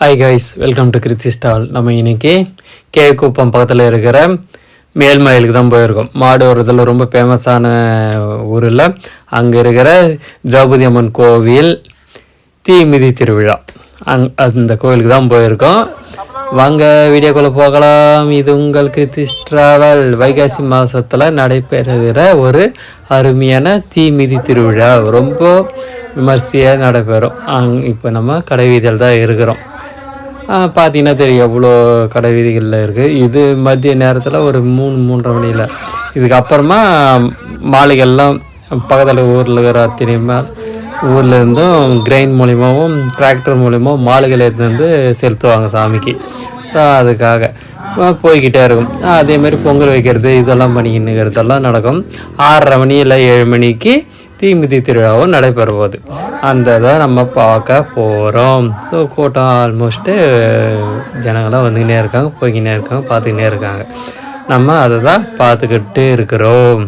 Hi guys welcome to Kriti stall நம்ம இன்னைக்கு கேக்குப்பம் பக்கத்தில் இருக்கிற மேல்மயிலுக்கு தான் போயிருக்கோம். மாடு வரதில் ரொம்ப ஃபேமஸான ஊரில் அங்கே இருக்கிற திரௌபதி அம்மன் கோவில் தீமிதி திருவிழா. அங் அந்த கோவிலுக்கு தான் போயிருக்கோம். வாங்க வீடியோக்குள்ளே போகலாம். இது உங்கள் கிருத்தி ஸ்ட்ராவல் வைகாசி மாதத்தில் நடைபெறுகிற ஒரு அருமையான தீமிதி திருவிழா. ரொம்ப விமர்சையாக நடைபெறும். அங் இப்போ நம்ம கடைவீதியில் தான் இருக்கிறோம். பார்த்தீங்கன்னா தெரியும் எவ்வளோ கடை வீதிகளில் இருக்குது இது மதிய நேரத்தில் ஒரு மூணு மூன்றரை மணியில். இதுக்கப்புறமா மாலைகள்லாம் பக்கத்தில் ஊரில் இருக்கிற அத்தனையுமே ஊரில் இருந்தும் கிரெயின் மூலிமாவும் டிராக்டர் மூலியமாகவும் மாலைகள் எடுத்து வந்து செலுத்துவாங்க சாமிக்கு. அதுக்காக. போய்கிட்டே இருக்கும். அதேமாதிரி அதே மாதிரி பொங்கல் வைக்கிறது இதெல்லாம் பண்ணிக்கின்னு இருக்கிறதெல்லாம் நடக்கும். ஆறரை மணி இல்லை ஏழு மணிக்கு தீமிதி திருவிழாவும் நடைபெற போகுது அந்த இதை நம்ம பார்க்க போகிறோம் ஸோ கூட்டம் ஆல்மோஸ்ட்டு ஜனங்களாம் வந்துக்கினே இருக்காங்க போய்கினே இருக்காங்க பார்த்துக்கினே இருக்காங்க. நம்ம அதை தான் பார்த்துக்கிட்டு இருக்கிறோம்.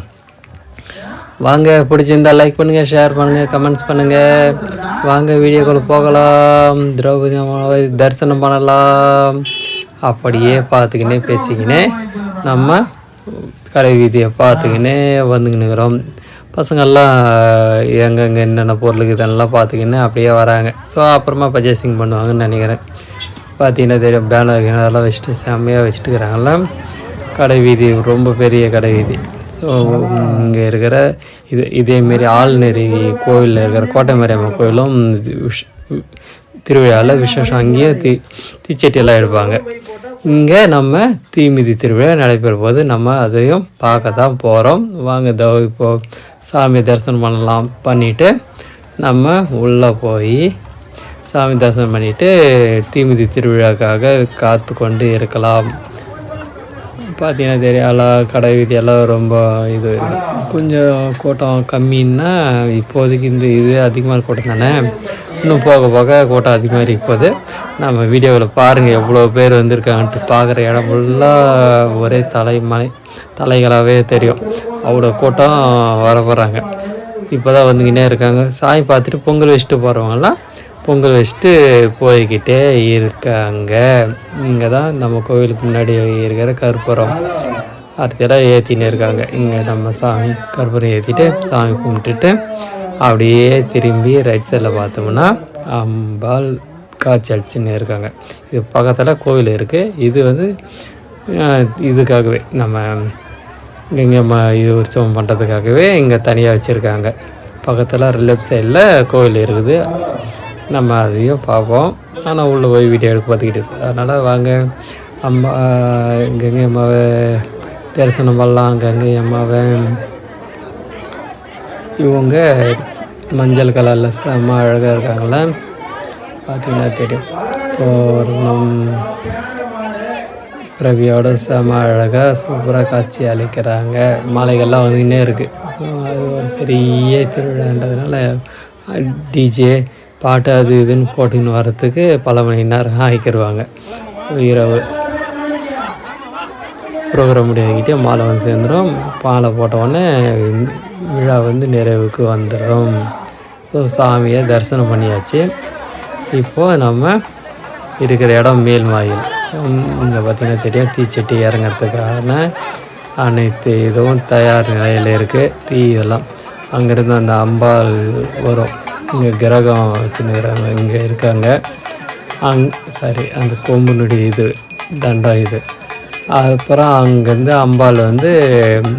வாங்க பிடிச்சிருந்தா லைக் பண்ணுங்கள் ஷேர் பண்ணுங்கள் கமெண்ட்ஸ் பண்ணுங்கள் வாங்க வீடியோக்குள்ள போகலாம். திரௌபதி அம்மாவை தரிசனம் பண்ணலாம். அப்படியே பார்த்துக்கினே பேசிக்கினே நம்ம கடை வீதியை பார்த்துக்கினே வந்துக்கினுக்கிறோம் பசங்கள்லாம் எங்கெங்கே என்னென்ன பொருளுக்கு இதெல்லாம் பார்த்துக்கின்னு அப்படியே வராங்க. ஸோ அப்புறமா பர்ச்சேசிங் பண்ணுவாங்கன்னு நினைக்கிறேன். பார்த்தீங்கன்னா தெரியும் பேனர் அதெல்லாம் வச்சுட்டு செம்மையாக வச்சுட்டு கடை வீதி ரொம்ப பெரிய கடை வீதி. ஸோ இங்கே இருக்கிற இது இதேமாரி ஆள்நெறி கோவிலில் இருக்கிற கோட்டை மாரியம்மன் கோயிலும் திருவிழாவில் விசேஷம் அங்கேயே தீ தீச்சட்டியெல்லாம் எடுப்பாங்க. இங்கே நம்ம தீமிதி திருவிழா நடைபெறும் போது நம்ம அதையும் பார்க்க தான் போகிறோம் வாங்க தோ இப்போது சாமி தரிசனம் பண்ணலாம் பண்ணிவிட்டு நம்ம உள்ளே போய் சாமி தரிசனம் பண்ணிவிட்டு தீமிதி திருவிழாக்காக காத்து கொண்டு இருக்கலாம். பார்த்தீங்கன்னா தெரியும் எல்லாம் கடை வீதியெல்லாம் ரொம்ப இது. கொஞ்சம் கூட்டம் கம்மின்னா இப்போதைக்கு இந்த இது அதிகமாக கூட்டம் தானே? இன்னும் போக போக கூட்டம் அதிகமாக இருக்கும்போது நம்ம வீடியோவில் பாருங்கள் எவ்வளோ பேர் வந்திருக்காங்கன்ட்டு. பார்க்குற இடம் ஃபுல்லாக ஒரே தலை மலை தலைகளாகவே தெரியும். அவ்வளோ கூட்டம் வர போகிறாங்க இப்போ தான் வந்துக்கினே இருக்காங்க. சாமி பார்த்துட்டு பொங்கல் வச்சுட்டு போகிறவங்கலாம் பொங்கல் வச்சுட்டு போய்கிட்டே இருக்காங்க. இங்கே தான் நம்ம கோவிலுக்கு முன்னாடி இருக்கிற கருப்பூரம். அடுத்ததெல்லாம் ஏற்றின்னு இருக்காங்க. இங்கே நம்ம சாமி கருப்பூரம் ஏற்றிட்டு சாமி கும்பிட்டுட்டு அப்படியே திரும்பி ரைட் சைடில் பார்த்தோம்னா அம்பாள் காட்சி அடிச்சுன்னு இருக்காங்க. இது பக்கத்தில் கோவில் இருக்குது இது வந்து இதுக்காகவே நம்ம இங்கே ம இது உற்சவம் பண்ணுறதுக்காகவே இங்கே தனியாக வச்சுருக்காங்க. பக்கத்தில் ரிலப் சைடில் கோவில் இருக்குது. நம்ம அதையும் பார்ப்போம். ஆனால் உள்ளே போய் வீடியோ எடுக்க பார்த்துக்கிட்டு அதனால் வாங்க. அம்மா கங்கை அம்மாவை தரிசனம் பண்ணலாம். கங்கை அம்மாவை இவங்க மஞ்சள் கலரில் செம்ம அழகாக இருக்காங்களே பார்த்தீங்கன்னா தெரியும். தோரணம். ரவியோட செம அழகாக சூப்பராக காட்சி அளிக்கிறாங்க. மாலைகள்லாம் வந்துக்கினே இருக்குது ஸோ அது ஒரு பெரிய திருவிழான்றதுனால டிஜே பாட்டு அது இதுன்னு போட்டுன்னு வர்றதுக்கு பல மணி நேரம் ஆகிக்கிடுவாங்க இரவு ப்ரோக்ராம் முடியாகிட்டே மாலை வந்து சேர்ந்துடும் மாலை போட்ட உடனே விழா வந்து நிறைவுக்கு வந்துடும் ஸோ சாமியை தரிசனம் பண்ணியாச்சு. இப்போது நம்ம இருக்கிற இடம் மேல்மாயில் இங்கே பார்த்தீங்கன்னா தெரியும். தீச்சட்டி இறங்கிறதுக்கான அனைத்து இதுவும் தயார் நிலையில் இருக்குது தீ எல்லாம் அங்கேருந்து அந்த அம்பாள் வரும். இங்கே கிரகம் வச்சுருக்கிறாங்க இங்கே இருக்காங்க. அங் சாரி அந்த கொம்புனுடைய இது தண்டம் இது. அப்புறம் அங்கேருந்து அம்பாள் வந்து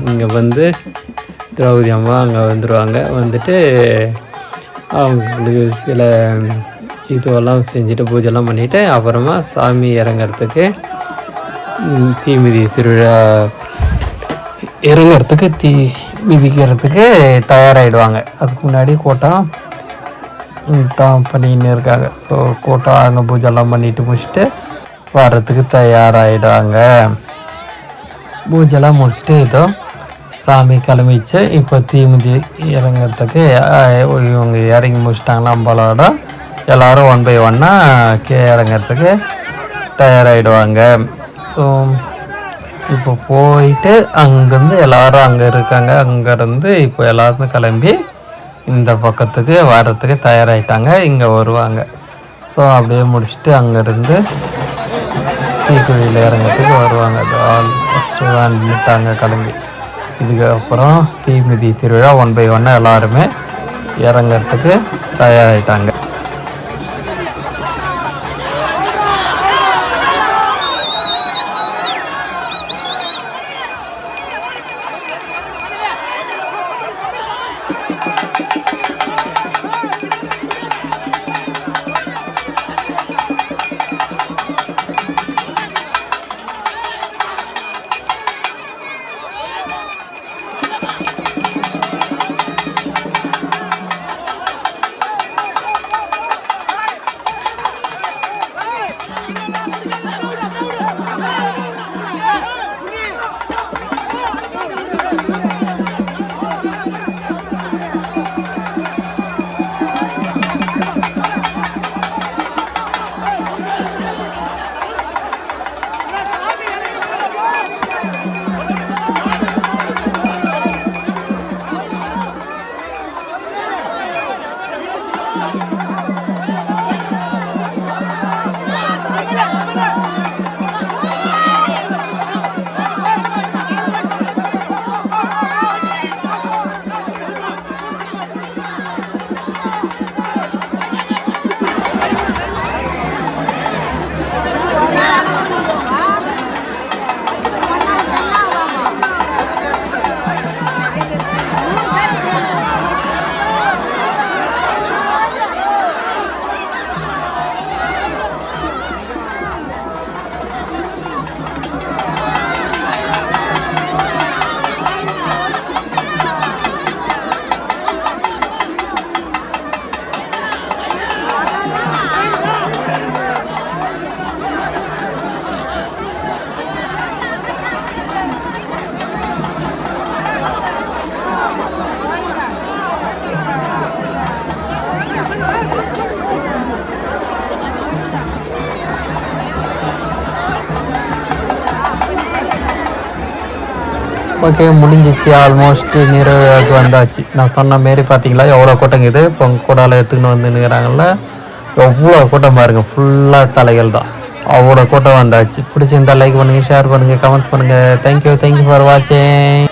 இங்கே வந்து திரௌபதி அம்மா அங்கே வந்துடுவாங்க வந்துட்டு அவங்களுக்கு சில இதுவெல்லாம் செஞ்சுட்டு பூஜைலாம் பண்ணிவிட்டு அப்புறமா சாமி இறங்கிறதுக்கு தீமிதி திருவிழா இறங்கறதுக்கு தீ மிதிக்கிறதுக்கு தயாராகிடுவாங்க அதுக்கு முன்னாடி கூட்டம் கூட்டம் பண்ணின்னு இருக்காங்க. ஸோ கூட்டம் அங்கே பூஜைலாம் பண்ணிட்டு முடிச்சுட்டு வர்றதுக்கு தயாராகிடுவாங்க பூஜைலாம் முடிச்சுட்டு இதோ சாமி கிளம்பிச்சு இப்போ தீமிதி இறங்கிறதுக்கு இவங்க இறங்கி முடிச்சிட்டாங்களா அம்பாலோட எல்லாரும் ஒன் பை ஒன்னாக கே இறங்கிறதுக்கு தயாராகிடுவாங்க ஸோ இப்போ போயிட்டு அங்கேருந்து எல்லாரும் அங்கே இருக்காங்க. அங்கேருந்து இப்போ எல்லாருமே கிளம்பி இந்த பக்கத்துக்கு வர்றதுக்கு தயாராகிட்டாங்க இங்கே வருவாங்க. ஸோ அப்படியே முடிச்சுட்டு அங்கேருந்து தீக்குழியில் இறங்கிறதுக்கு வருவாங்க. வந்துட்டாங்க கிளம்பி. இதுக்கப்புறம் தீமிதி திருவிழா ஒன் பை ஒன்னாக எல்லாருமே இறங்கிறதுக்கு தயாராகிட்டாங்க ஓகே முடிஞ்சிச்சு. ஆல்மோஸ்ட் நிறைவுக்கு வந்தாச்சு. நான் சொன்ன மாரி பார்த்தீங்களா எவ்வளோ கூட்டம் இது இப்போ கூடால எடுத்துக்கின்னு வந்து நிற்கிறாங்கல்ல எவ்வளோ கூட்டம் பாருங்கள் ஃபுல்லாக தலைகள் தான். அவ்வளோ கூட்டம் வந்தாச்சு. பிடிச்சிருந்தா லைக் பண்ணுங்கள் ஷேர் பண்ணுங்கள் கமெண்ட் பண்ணுங்கள் தேங்க்யூ தேங்க்யூ ஃபார் வாட்சிங்